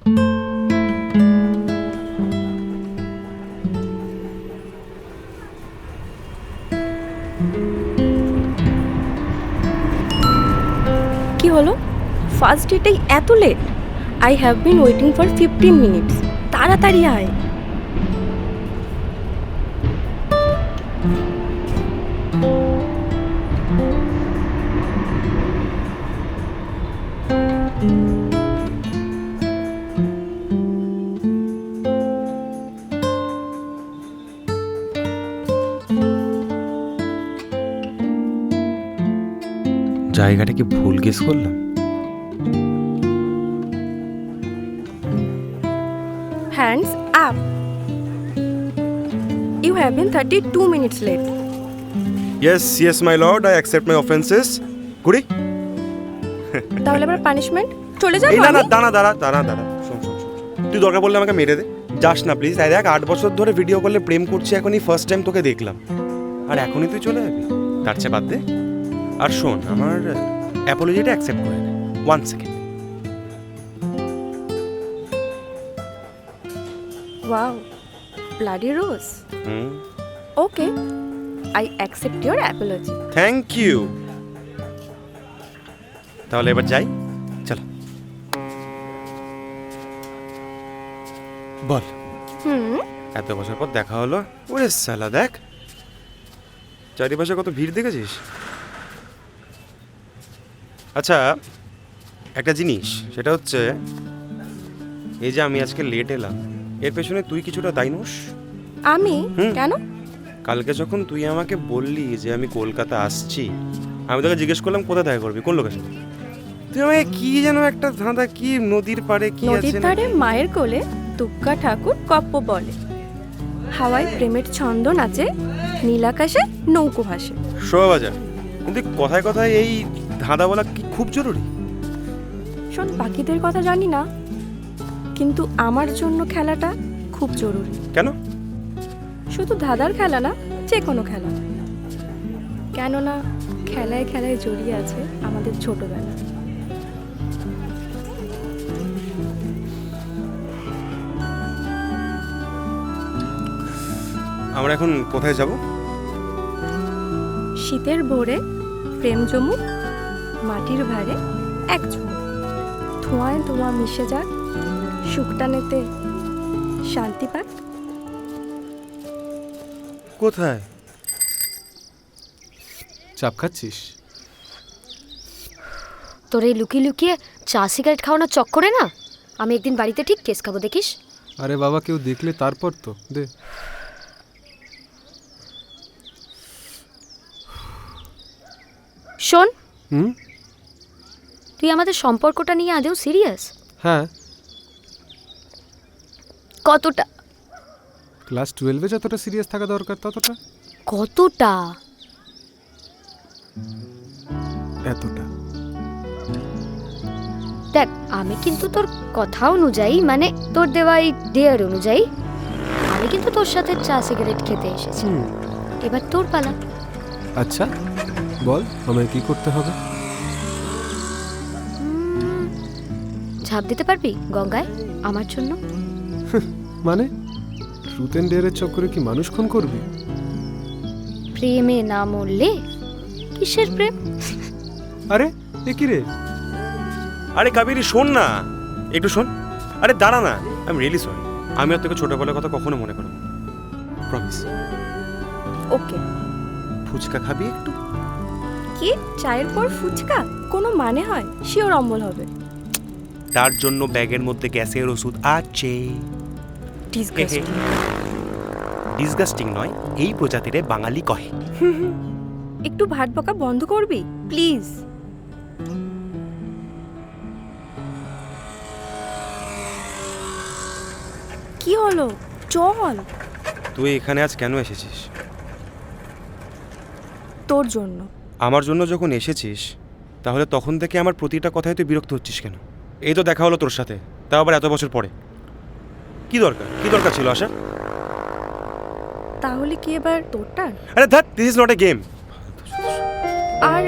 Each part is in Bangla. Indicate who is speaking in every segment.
Speaker 1: কি হলো? ফার্স্ট ডেটেই এত late I have been waiting for fifteen minutes তাড়াতাড়ি আয়।
Speaker 2: জায়গাটা কি ভুল গেস করলাম?
Speaker 1: Hands up you have been thirty two minutes late
Speaker 2: yes yes my lord I accept my offences কুড়ি
Speaker 1: তাহলে আমার পানিশমেন্ট চলে যাব
Speaker 2: না না? দাঁড়া দাঁড়া দাঁড়া দাঁড়া। শোন শোন শোন শোন। তুই দরকার পড়লে আমাকে মেরে দে। যাস না প্লিজ আই দেখ আট বছর ধরে ভিডিও করলে প্রেম করছি এখনই ফার্স্ট টাইম তোকে দেখলাম। আর এখনই তুই চলে যাবি। তার চেয়ে বাদ দে। আর শোন আমার অ্যাপোলজিটা অ্যাকসেপ্ট করে নে। One second
Speaker 1: Wow, bloody rose.
Speaker 2: হুম।
Speaker 1: Okay, I accept your apology.
Speaker 2: Thank you তাহলে এবার যাই। চলো। বল।
Speaker 1: হুম।
Speaker 2: এত বছর পর দেখা হলো। ওরে সালা দেখ। চারিপাশে কত ভিড় দেখেছিস? আচ্ছা একটা জিনিস সেটা হচ্ছে এই যে আমি আজকে লেট এলাম এর পেছনে তুই কিছুটা দায়ী নোস।
Speaker 1: আমি। কেন?
Speaker 2: কালকে যখন তুই আমাকে বললি যে আমি কলকাতা আসছি আমি তোকে জিজ্ঞেস করলাম কোথায় দেখা করবি? কোন লোকেশন তুই আমাকে কি যেন একটা ধাঁধা কি নদীর পাড়ে কি আছে না?
Speaker 1: ধারে মায়ের কোলে তুক্কা ঠাকুর কপ্প বলে। হাওয়ায় প্রেমের ছন্দ নাচে নীলাকাশে নৌকো ভাসে।
Speaker 2: শোভাবাজার। কিন্তু কথায় কথায় এই ধাঁধা বলা কি খুব জরুরি।
Speaker 1: শোন পাখিদের কথা জানি না কিন্তু আমার জন্য খেলাটা খুব জরুরি।
Speaker 2: কেন?
Speaker 1: শুধু ধাঁধার খেলা না যে কোনো খেলা। কেননা খেলায় খেলায় জড়িয়ে আছে আমাদের ছোটবেলা।
Speaker 2: আমরা এখন কোথায় যাব?
Speaker 1: শীতের ভোরে প্রেম জমুক মাটির ভারে এক ঝুমুক ধোঁয়ায় ধোঁয়া মিশে যাক শুকটানেতে শান্তি পাক।
Speaker 2: কোথায়?
Speaker 3: চাপ খাচ্ছিস?
Speaker 4: তোর এই লুকিয়ে লুকিয়ে চা সিগারেট খাওয়ানোর চক্করে না? আমি একদিন বাড়িতে ঠিক কেস খাব দেখিস?
Speaker 3: আরে বাবা কেউ দেখলে তারপর তো। দে।
Speaker 4: শোন।
Speaker 3: হুম?
Speaker 4: তুই আমাদের সম্পর্কটা নিয়ে আদেও সিরিয়াস
Speaker 3: হ্যাঁ।
Speaker 4: কতটা?
Speaker 3: ক্লাস টুয়েলভে যতটা সিরিয়াস থাকা দরকার ততটা।
Speaker 4: কতটা?
Speaker 3: এতটা।
Speaker 4: দেখ আমি কিন্তু তোর কথা অনুযায়ী মানে তোর দেওয়া এই ডেয়ার অনুযায়ী আমি কিন্তু তোর সাথে চা সিগারেট খেতে এসেছি। এবার তোর পালা।
Speaker 3: আচ্ছা বল আমায় কি করতে হবে?
Speaker 4: ঝাঁপ দিতে পারবি গঙ্গায় আমার জন্য?
Speaker 3: মানে? ট্রুথ অ্যান্ড ডেয়ারের চক্করে কি মানুষ খুন করবি?
Speaker 4: প্রেমে না মরলে কিসের প্রেম?
Speaker 3: আরে এ কি রে?
Speaker 2: আরে কাবেরি শোন না। একটু শোন। আরে দাঁড়া না আমি রিয়েলি সরি আমি আর তোকে ছোটবেলার কথা কখনো মনে করব প্রমিস
Speaker 1: ওকে।
Speaker 2: ফুচকা খাবি একটু?
Speaker 1: কি? চায়ের পর ফুচকা? কোনো মানে হয়? শিওর অম্বল হবে।
Speaker 2: তার জন্য ব্যাগের মধ্যে গ্যাসের ওষুধ আছে। ডিসগাস্টিং নয় এই প্রজাতিরে বাঙালি কহে।
Speaker 1: একটু ভাট বকা বন্ধ করবি? প্লিজ কি হলো? চল।
Speaker 2: তুই এখানে আজ কেন এসেছিস?
Speaker 1: তোর জন্য।
Speaker 2: আমার জন্য যখন এসেছিস তাহলে তখন থেকে আমার প্রতিটা কথায় তুই বিরক্ত হচ্ছিস কেন? এই তো দেখা হলো তোর সাথে তাও আবার এত বছর পরে। কি দরকার? কি দরকার ছিল আশা?
Speaker 1: তাহলে কি এবার তোরটা?
Speaker 2: আরে ধ্যাট this is not a game
Speaker 1: R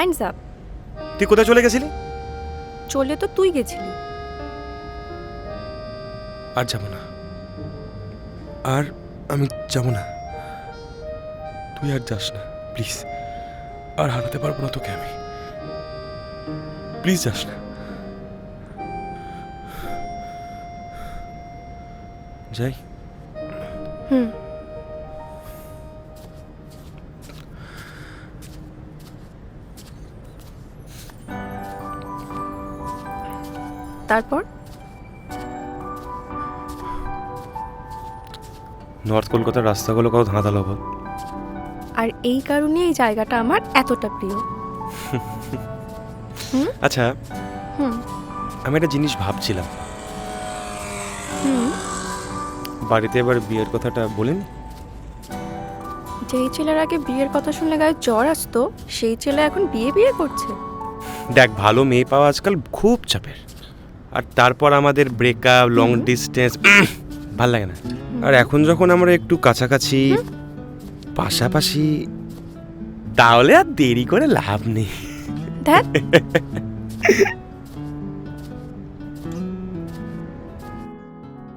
Speaker 1: hands up
Speaker 2: তুই কোথায় চলে গেছিলি?
Speaker 1: চলে তো তুই গেছিলি।
Speaker 2: আর যাব না। আর আমি যাব না। তুই আর যাস না প্লিজ। আর হারাতে পারব না তোকে আমি। প্লিজ যাস না। যাই।
Speaker 1: হুম। তারপর?
Speaker 2: নর্থ কলকাতার রাস্তাগুলো কত ধাঁধালো বল।
Speaker 1: আর এই কারণে এই জায়গাটা আমার এতটা প্রিয়।
Speaker 2: আচ্ছা।
Speaker 1: হুম।
Speaker 2: আমি একটা জিনিস ভাবছিলাম।
Speaker 1: হুম।
Speaker 2: বাড়িতে এবার বিয়ের কথাটা বলেন?
Speaker 1: যেই ছেলের আগে বিয়ের কথা শুনলে গায়ে জ্বর আসতো সেই ছেলে এখন বিয়ে বিয়ে করছে।
Speaker 2: দেখ ভালো মেয়ে পাওয়া আজকাল খুব চাপের। আর তারপর আমাদের ব্রেকআপ লং ডিস্টেন্স ভালো লাগে না। আর এখন যখন আমরা একটু কাছাকাছি পাশাপাশি তাহলে আর দেরি করে লাভ নেই।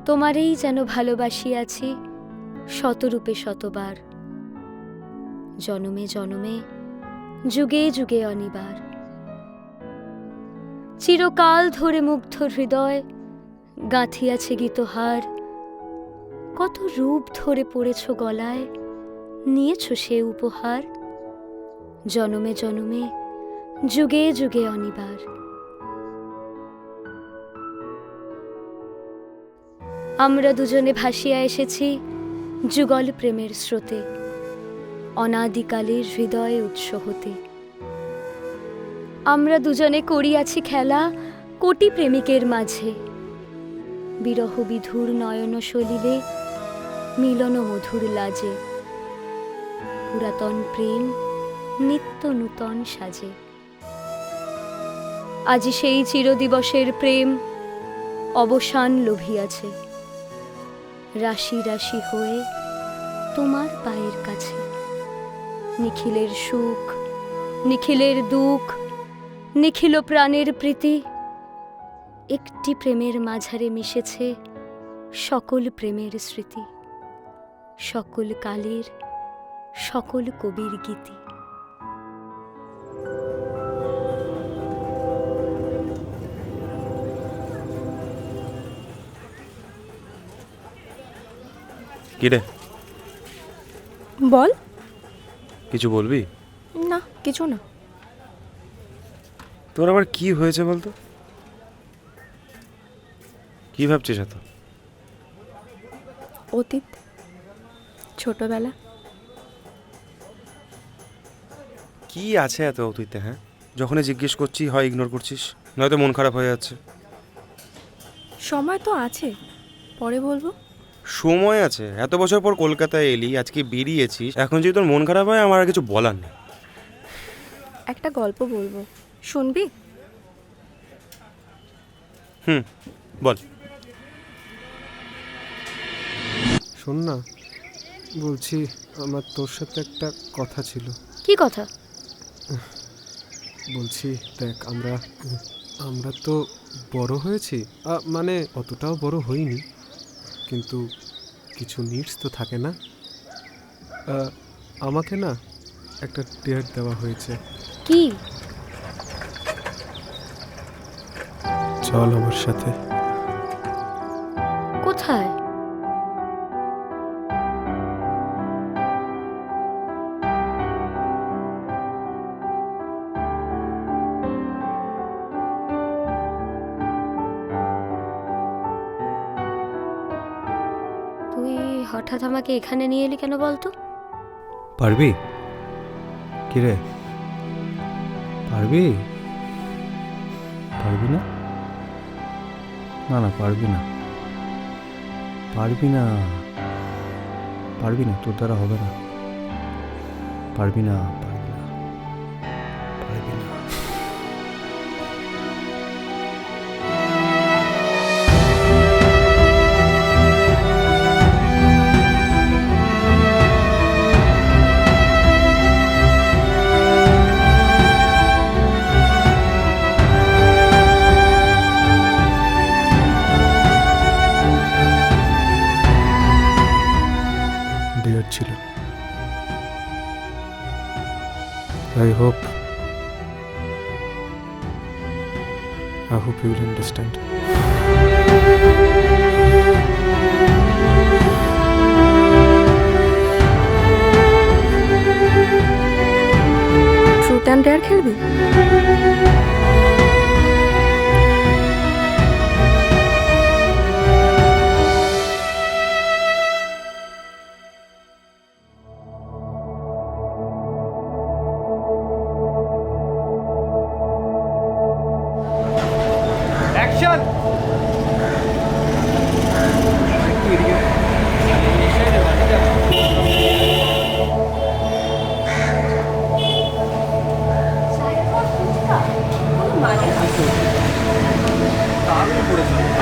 Speaker 4: তোমারেই যেন ভালোবাসিয়াছি শতরূপে শতবার। জনমে জনমে যুগে যুগে অনিবার। চিরকাল ধরে মুগ্ধ হৃদয় গাঁথিয়াছে গীতহার। কত রূপ ধরে পড়েছ গলায়, নিয়েছ সে উপহার। জনমে জনমে, যুগে যুগে অনিবার। আমরা দুজনে ভাসিয়া এসেছি যুগল প্রেমের স্রোতে, অনাদিকালের হৃদয়ে উৎস হতে। আমরা দুজনে করিয়াছি খেলা কোটি প্রেমিকের মাঝে। বিরহ বিধুর নয়ন সলিলে, মিলন মধুর লাজে। পুরাতন প্রেম নিত্য নূতন সাজে। আজি সেই চিরদিবসের প্রেম অবসান লোভিয়াছে। রাশি রাশি হয়ে তোমার পায়ের কাছে। নিখিলের সুখ, নিখিলের দুঃখ নিখিল প্রাণের প্রীতি। একটি প্রেমের মাঝারে মিশেছে সকল প্রেমের স্মৃতি সকল কালের সকল কবির গীতি।
Speaker 2: কি রে?
Speaker 1: বল।
Speaker 2: কিছু বলবি?
Speaker 1: না কিছু না।
Speaker 2: তোর আবার কি হয়েছে বলতো? কি ভাবছিস এত?
Speaker 1: অতীত ছোটবেলা।
Speaker 2: কি আছে এত অতীতে হ্যাঁ? যখনই জিজ্ঞেস করছি হয় ইগনোর করছিস? নয়তো মন খারাপ হয়ে যাচ্ছে।
Speaker 1: সময় তো আছে পরে বলব।
Speaker 2: সময় আছে। এত বছর পর কলকাতায় এলি আজকে বেরিয়েছিস। এখন যদি তোর মন খারাপ হয় আমার আর কিছু বলার নেই।
Speaker 1: একটা গল্প বলব। শুনবি?
Speaker 2: হুম বল।
Speaker 3: শোন না বলছি আমার তোর সাথে একটা কথা ছিল।
Speaker 4: কি কথা?
Speaker 3: বলছি দেখ আমরা আমরা তো বড় হয়েছি। আ, মানে অতটাও বড় হইনি কিন্তু কিছু নিডস তো থাকে না। আ, আমাকে না একটা ডেট দেওয়া হয়েছে।
Speaker 4: কি?
Speaker 3: চল আমার সাথে।
Speaker 4: কোথায়? তুই হঠাৎ আমাকে এখানে নিয়ে এলি কেন বলতো?
Speaker 5: পারবি? কিরে? পারবি? পারবি না? না না পারবি না। পারবি না। পারবি না তোর দ্বারা হবে না। পারবি না
Speaker 3: you will understand.
Speaker 1: Truth and dare খেলবি দারুণ পড়েছে